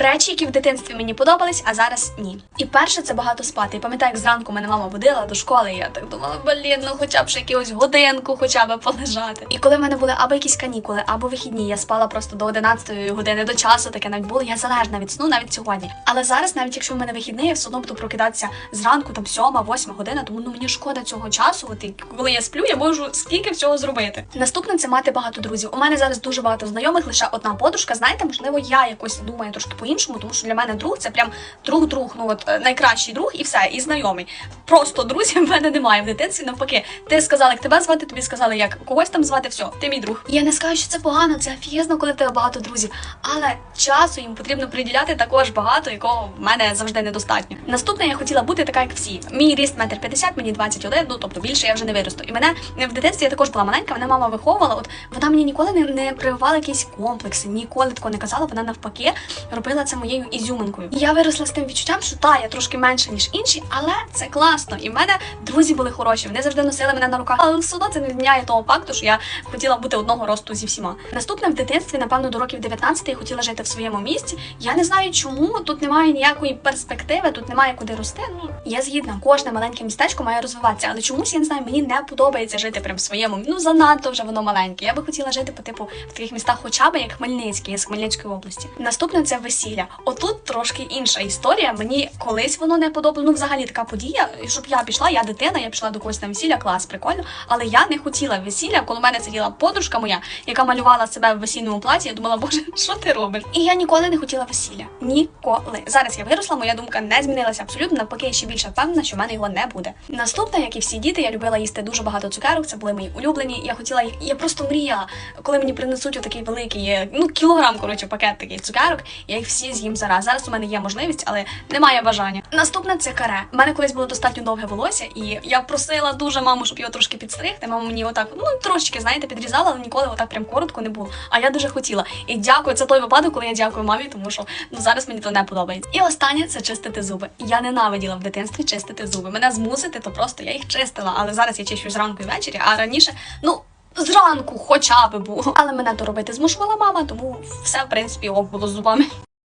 Речі, які в дитинстві мені подобались, а зараз ні. І перше це багато спати. Я пам'ятаю, як зранку мене мама водила до школи. І я так думала, блін, ну хоча б ще якусь годинку, хоча б полежати. І коли в мене були або якісь канікули, або вихідні, я спала просто до 11 години до часу. Таке навіть було. Я залежна від сну навіть сьогодні. Але зараз, навіть якщо в мене вихідний, я все одно буду прокидатися зранку, там сьома, восьма година, тому ну мені шкода цього часу. От і коли я сплю, я можу скільки всього зробити. Наступне це мати багато друзів. У мене зараз дуже багато знайомих, лише одна подружка. Знаєте, можливо, я якось думаю трошки по-іншому, тому що для мене друг це прям друг-друг, ну от е, найкращий друг і все, і знайомий. Просто друзів в мене немає в дитинстві. Навпаки, ти сказала, як тебе звати, тобі сказали, як когось там звати, все, ти мій друг. Я не скажу, що це погано, це офігезно, коли в тебе багато друзів, але часу їм потрібно приділяти також багато, якого в мене завжди недостатньо. Наступне я хотіла бути така, як всі. Мій ріст метр п'ятдесят, мені 21, ну тобто більше я вже не виросту. І мене в дитинстві я також була маленька, мене мама виховувала. От вона мені ніколи не, не прививала якісь комплекси, ніколи такого не казала. Вона навпаки робила це моєю ізюминкою. І я виросла з тим відчуттям, що та я трошки менша ніж інші, але це класно. І в мене друзі були хороші. Вони завжди носили мене на руках. Але все одно це не зміняє того факту, що я хотіла бути одного росту зі всіма. Наступне в дитинстві, напевно, до років 19 я хотіла жити в своєму місті. Я не знаю, чому тут немає ніякої перспективи, тут немає куди рости. Ну я згідна, кожне маленьке містечко має розвиватися, але чомусь я не знаю, мені не подобається жити прям в своєму. Ну занадто вже воно маленьке. Я би хотіла жити по типу в таких містах, хоча б як Хмельницький, я з Хмельницької області. Наступне це весілля. Отут трошки інша історія. Мені колись воно не подобалося. Ну, взагалі така подія, щоб я пішла, я дитина, я пішла до когось на весілля, клас, прикольно. Але я не хотіла весілля. Коли в мене сиділа подружка моя, яка малювала себе в весільному платі, я думала, боже, що ти робиш? І я ніколи не хотіла весілля. Ніколи. Зараз я виросла, моя думка не змінилася абсолютно. Навпаки, я ще більше впевнена, що в мене його не буде. Наступне, як і всі діти, я любила їсти дуже багато цукерок. Це були мої улюблені. Я хотіла їх. Я просто мріяла, коли мені принесуть отакий великий, ну кілограм, коротше, пакет таких цукерок. Я їх всі з'їм зараз. Зараз у мене є можливість, але немає бажання. Наступне це каре. У мене колись було достатньо довге волосся, і я просила дуже маму, щоб його трошки підстригти. Мама мені отак, ну трошечки, знаєте, підрізала, але ніколи отак прям коротко не було. А я дуже хотіла. І дякую, це той випадок, коли я дякую мамі, тому що ну зараз мені то не подобається. І останнє це чистити зуби. Я ненавиділа в дитинстві чистити зуби. Мене змусити, то просто я їх чистила. Але зараз я чищу зранку і ввечері, а раніше, ну. Зранку хоча би було. Але мене то робити змушувала мама, тому все в принципі ок було з зубами.